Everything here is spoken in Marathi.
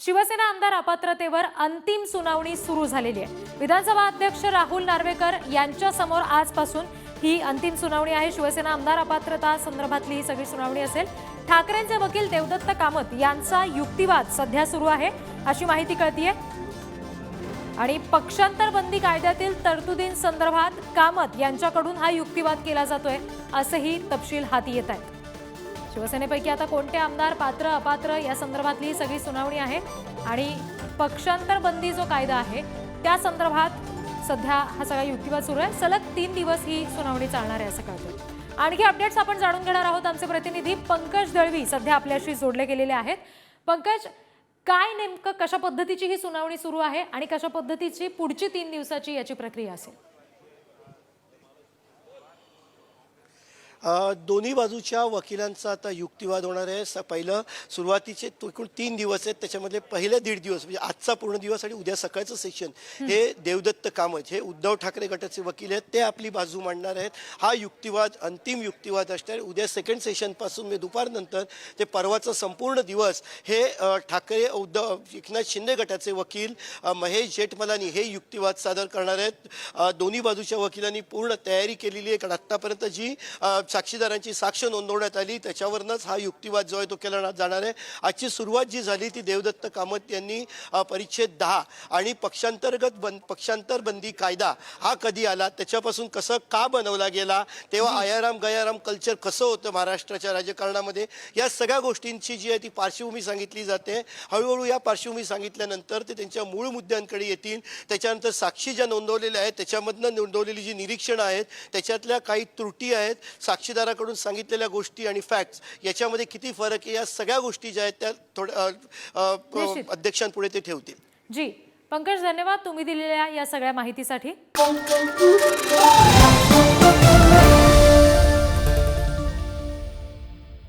शिवसेना आमदार अपात्रतेवर अंतिम सुनावणी सुरू झालेली आहे. विधानसभा अध्यक्ष राहुल नार्वेकर यांच्या समोर आजपासून ही अंतिम सुनावणी आहे. शिवसेना आमदार अपात्रता संदर्भातली ही सगळी सुनावणी असेल. ठाकरेंचे वकील देवदत्त कामत यांचा युक्तिवाद सध्या सुरू आहे अशी माहिती कळतीये. आणि पक्षांतर बंदी कायद्यातील तरतुदींसंदर्भात कामत यांच्याकडून हा युक्तिवाद केला जातोय असेही तपशील हाती येत आहेत. शिवसेनेपैकी आता कोणते आमदार पात्र अपात्र या संदर्भातली ही सगळी सुनावणी आहे. आणि पक्षांतर बंदी जो कायदा आहे त्या संदर्भात सध्या हा सगळा युक्तिवाद सुरू आहे. सलग तीन दिवस ही सुनावणी चालणार आहे असं कळतं आणखी अपडेट्स आपण जाणून घेणार आहोत आमचे प्रतिनिधी पंकज दळवी सध्या आपल्याशी जोडले गेलेले आहेत. पंकज काय नेमकं कशा पद्धतीची ही सुनावणी सुरू आहे आणि कशा पद्धतीची पुढची तीन दिवसाची याची प्रक्रिया असेल? दोन्ही बाजूच्या वकिलांचा आता युक्तिवाद होणार आहे. स पहिलं सुरुवातीचे एकूण तीन दिवस आहेत. त्याच्यामधले पहिले दीड दिवस म्हणजे आजचा पूर्ण दिवस आणि उद्या सकाळचं सेशन हे देवदत्त कामत हे उद्धव ठाकरे गटाचे वकील आहेत. ते आपली बाजू मांडणार आहेत. हा युक्तिवाद अंतिम युक्तिवाद असणार उद्या सेकंड सेशनपासून म्हणजे दुपारनंतर ते परवाचा संपूर्ण दिवस हे ठाकरे उद्धव एकनाथ शिंदे गटाचे वकील महेश जेठमलानी हे युक्तिवाद सादर करणार आहेत. दोन्ही बाजूच्या वकिलांनी पूर्ण तयारी केलेली आहे. कारण आत्तापर्यंत जी साक्षीदारांची साक्ष नोंदवण्यात आली. त्याच्यावरनंच हा युक्तिवाद जो आहे तो केला जाणार आहे. आजची सुरुवात जी झाली ती देवदत्त कामत यांनी परिच्छेद दहा आणि पक्षांतर्गत बंद पक्षांतर बंदी कायदा हा कधी आला? त्याच्यापासून कसं का बनवला गेला? तेव्हा आयाराम गयाराम कल्चर कसं होतं महाराष्ट्राच्या राजकारणामध्ये? या सगळ्या गोष्टींची जी आहे ती पार्श्वभूमी सांगितली जाते. हळूहळू या पार्श्वभूमी सांगितल्यानंतर ते त्यांच्या मूळ मुद्द्यांकडे येतील. त्याच्यानंतर साक्षी ज्या नोंदवलेल्या आहेत त्याच्यामधनं नोंदवलेली जी निरीक्षणं आहेत त्याच्यातल्या काही त्रुटी आहेत साक्षीदाराकडून सांगितलेल्या गोष्टी आणि फॅक्ट्स याच्यामध्ये किती फरक आहे या सगळ्या गोष्टी ज्या आहेत त्या थोड्या. अध्यक्षांपुढे ते ठेवतील. जी. पंकज धन्यवाद तुम्ही दिलेल्या या सगळ्या माहितीसाठी.